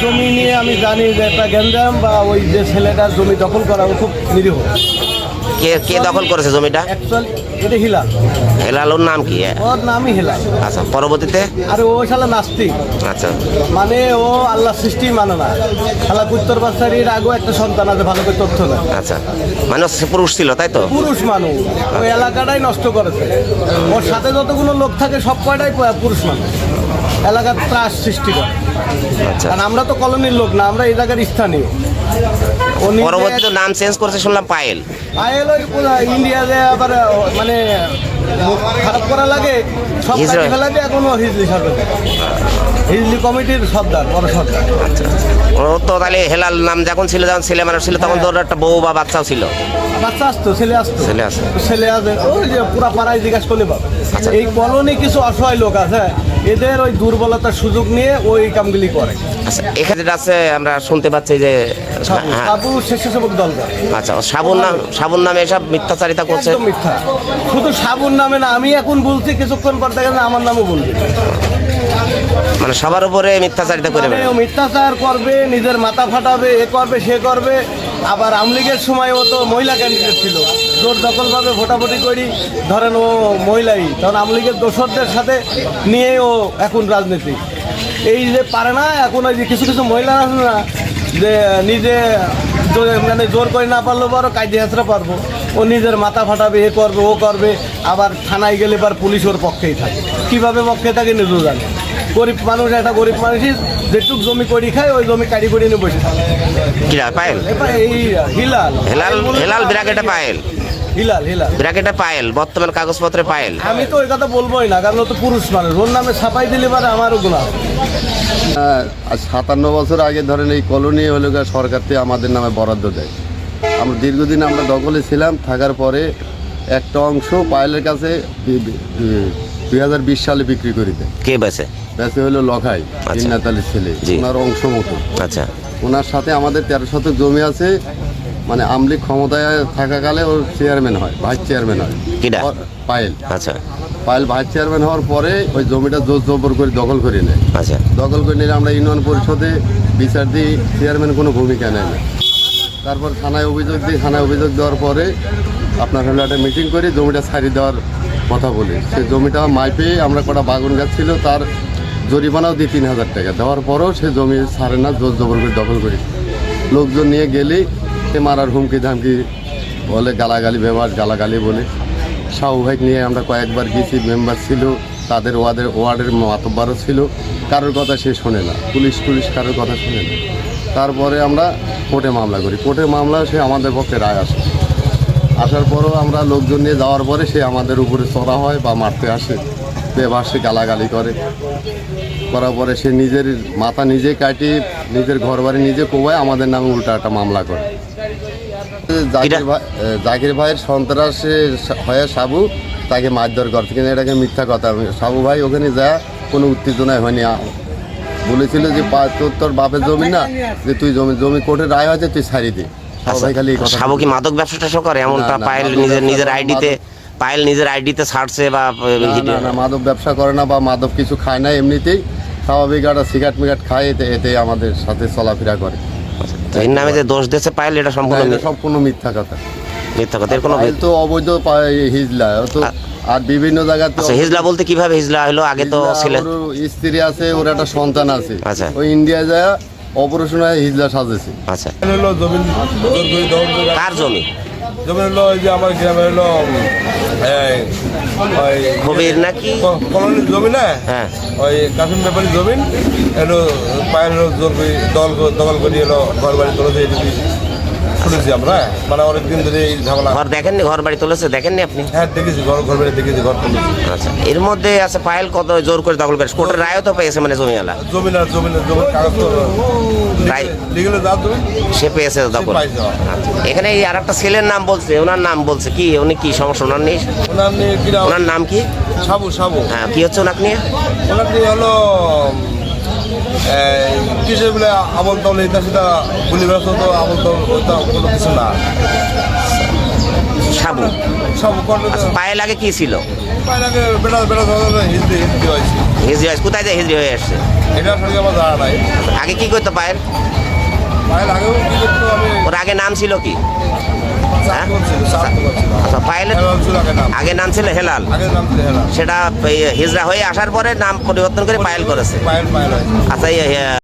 জমি নিয়ে আমি জানি যে একটা গ্যাঞ্জাম বা ওই যে ছেলেটার জমি দখল করা ও খুব নিরীহ। কে কে দখল করেছে জমিটা? অ্যাকচুয়ালি এটা হিলাল। হেলালুর নাম কি? ওর নামই হিলাল। আচ্ছা পরবর্তীতে? আর ও শালা নাস্তিক। আচ্ছা। মানে ও আল্লাহ সৃষ্টি মানে না। শালা উত্তর বাচ্চারির আগেও একটা সন্তান আছে ভালো করে তথ্য না আচ্ছা। মানে সে পুরুষ ছিল তাই তো? পুরুষ মানুষ। ওই এলাকাটাই নষ্ট করেছে। ওর সাথে যতগুলো লোক থাকে সব কয়টাই পুরুষ মানুষ। এলাকার ত্রাস সৃষ্টি করে। আচ্ছা কারণ আমরা তো কলোনির লোক না আমরা এই জায়গার স্থানীয়। পরবর্তীতে নাম চেঞ্জ করেছে শুনলাম পায়েল। পায়েল ওই ইন্ডিয়াতে আবার মানে খারাপ করা লাগে সব এখন হিজলি সরকার। হিজলি কমিটির সর্দার বড় সর্দার। আচ্ছা ও তো তাহলে হেলাল নাম যখন ছিল যখন ছেলে মানুষ ছিল তখন তোর একটা বউ বা বাচ্চাও ছিল? বাচ্চা আসতো ছেলে আসতো। ছেলে আসতো। ছেলে আসে ওই যে পুরা পাড়ায় জিজ্ঞাসা করলে পাবে আচ্ছা। এই কলোনি কিছু অসহায় লোক আছে এদের ওই দুর্বলতার সুযোগ নিয়ে ওই কামগুলি করে। আচ্ছা এখানে আছে আমরা শুনতে পাচ্ছি যে সাবু হ্যাঁ। সাবু স্বেচ্ছাসেবক দল আচ্ছা সাবুন নাম সাবুন নামে এসব মিথ্যাচারিতা করছে? মিথ্যা। শুধু সাবুর নামে না আমি এখন বলছি কিছুক্ষণ পর দেখেন আমার নামও বলবে। মানে সবার উপরে মিথ্যাচারিতা করে মানে মিথ্যাচার করবে নিজের মাথা ফাটাবে এ করবে সে করবে। আবার আমলিগের সময় ও তো মহিলা ক্যান্ডিডেট ছিল। জোর দখলভাবে ভোটাভুটি করি ধরেন ও মহিলাই। তখন আমলিগের দোসরদের সাথে নিয়ে ও এখন রাজনীতি। এই যে পারে না এখন ওই যে কিছু কিছু মহিলা আছে না যে নিজে মানে জোর করে না পারলেও বড় কাজে হাসরা পারব। ও নিজের মাথা ফাটাবে এ করবে ও করবে আবার থানায় গেলে এবার পুলিশ ওর পক্ষেই থাকে। কীভাবে পক্ষে থাকে নিজেও জানে। গরিব মানুষ একটা গরিব মানুষই যেটুক জমি করি খায় ওই জমি কাড়ি করে নিয়ে বসে থাকে। কিরা পায়েল? এবার এই হিলাল। হেলাল হেলাল ব্রাকেটে পায়েল? হিলাল হিলাল। ব্রাকেটে পায়েল বর্তমান কাগজপত্রে পায়েল। আমি তো ওই কথা বলবোই না কারণ তো পুরুষ মানুষ। ওর নামে ছাপাই দিলে পারে আমারও গুণা হ্যাঁ, সাতান্ন বছর আগে ধরেন এই কলোনি হলো সরকার থেকে আমাদের নামে বরাদ্দ দেয়। আমরা দীর্ঘদিন আমরা দখলে ছিলাম থাকার পরে একটা অংশ পায়েলের কাছে দুই হাজার বিশ সালে বিক্রি করে দেয়। কে বেছে বেঁচে হলো লখাই আচ্ছা। ছেলে ওনার অংশ মতো। আচ্ছা। ওনার সাথে আমাদের তেরো শতক জমি আছে মানে আমলি ক্ষমতায় থাকাকালে ওর চেয়ারম্যান হয় ভাইস চেয়ারম্যান হয়? পায়েল। আচ্ছা। পায়েল ভাইস চেয়ারম্যান হওয়ার পরে ওই জমিটা জোর জবর করে দখল করে নেয়। আচ্ছা। দখল করে নিলে আমরা ইউনিয়ন পরিষদে বিচার দিই চেয়ারম্যান কোনো ভূমিকা নেয় না। তারপর থানায় অভিযোগ দিই, থানায় অভিযোগ দেওয়ার পরে আপনার হলো একটা মিটিং করে, জমিটা ছাড়িয়ে দেওয়ার কথা বলি। সেই জমিটা মাইপে আমরা কটা বাগুন গাছ ছিল, তার জরিমানাও দিই তিন হাজার টাকা। দেওয়ার পরও সে জমি ছাড়ে না, জোর জবর করে দখল করি। লোকজন নিয়ে গেলেই সে মারার হুমকি ধামকি বলে, গালাগালি ব্যবহার গালাগালি বলে। ভাই নিয়ে আমরা কয়েকবার গেছি মেম্বার ছিল, তাদের ওয়ার্ডের ওয়ার্ডের মাতব্বারও ছিল। কারোর কথা সে শোনে না। পুলিশ টুলিশ কারোর কথা শোনে না। তারপরে আমরা কোর্টে মামলা করি। কোর্টে মামলা সে আমাদের পক্ষে রায় আসে। আসার পরও আমরা লোকজন নিয়ে যাওয়ার পরে সে আমাদের উপরে চড়া হয় বা মারতে আসে। বেবাস সে গালাগালি করে। করার পরে সে নিজের মাথা নিজে কাটিয়ে নিজের ঘর বাড়ি নিজে কোবায় আমাদের নামে উল্টা একটা মামলা করে। জাকির ভাই জাকির ভাইয়ের সন্ত্রাসে হয়ে সাবু তাকে মারধর করছে। কিন্তু এটাকে মিথ্যা কথা। সাবু ভাই ওখানে যা কোনো উত্তেজনায় হয়নি। বলেছিল যে তোর তোর বাপের জমি না যে তুই জমি জমি কোর্টে রায় হয়েছে তুই ছাড়ি দে। সাবু ভাই খালি সাবু কি মাদক ব্যবসা ট্যাবসা করে? এমনটা পায়েল নিজের নিজের আইডিতে পায়েল নিজের আইডিতে ছাড়ছে বা না, মাদক ব্যবসা করে না বা মাদক কিছু খায় না এমনিতেই। স্বাভাবিক একটা সিগারেট মিগারেট খায় এতে এতে আমাদের সাথে চলাফেরা করে। তো এর নামে যে দোষ দিয়েছে পায়েল এটা সম্পূর্ণ সম্পূর্ণ মিথ্যা কথা। এর কোনো তো অবৈধ হিজলা তো আর বিভিন্ন জায়গাতে আচ্ছা হিজলা বলতে কীভাবে হিজলা হলো? আগে তো ছিলেন স্ত্রী আছে ওর একটা সন্তান আছে। আচ্ছা। ওই ইন্ডিয়া যায় অপারেশন হয় হিজলা সাজেছে। আচ্ছা। হলো জমিন জোর করে কার জমি? জমি হলো ওই যে আমার গ্রামে হলো কবির নাকি? কলোনির জমি না? হ্যাঁ। ওই কাশিম ব্যাপারী জমিন এলো পায়ের হলো জোর করে দল দখল করে এলো ঘর বাড়ি তুলেছে এদিকে শুনেছি আমরা। মানে অনেক দিন ধরে এই ঝামেলা। ঘর দেখেননি? ঘর বাড়ি তুলেছে? দেখেননি আপনি? হ্যাঁ দেখেছি ঘর ঘর বাড়ি দেখেছি ঘর তুলেছি। আচ্ছা এর মধ্যে আছে পায়েল কত জোর করে দখল করে? কোর্টের রায়ও তো পেয়েছে মানে জমিওয়ালা। জমিন জমিন জমির কাগজ তো। লিগেলে যা জমি সে পেয়েছে দখল। আচ্ছা। এখানে এই আর একটা ছেলের নাম বলছে ওনার নাম বলছে কি? উনি কি সমস্যা? ওনার নেই? ওনার নিয়ে কিনা ওনার নাম কি? সাবু সাবু। হ্যাঁ কি হচ্ছে ওনাকে নিয়ে? ওনার নিয়ে হলো কিসে বলে আমল তল এটা সেটা বলি তো আমল তল ওইটা কোনো কিছু না। সাবু। সাবু আচ্ছা, পায়ে লাগে কি ছিল? পায়ে লাগে বেড়া বেড়া হয়েছে। হয়েছে। কোথায় যায় হিজড়ি হয়ে আসছে? এটা আমার নাই। আগে কি করতে পায়ের? পায়ের কি আমি ওর আগে নাম ছিল কি? হ্যাঁ? আচ্ছা পায়েলের আগে নাম। ছিল হেলাল। সেটা হিজরা হয়ে আসার পরে নাম পরিবর্তন করে পায়েল করেছে। আচ্ছা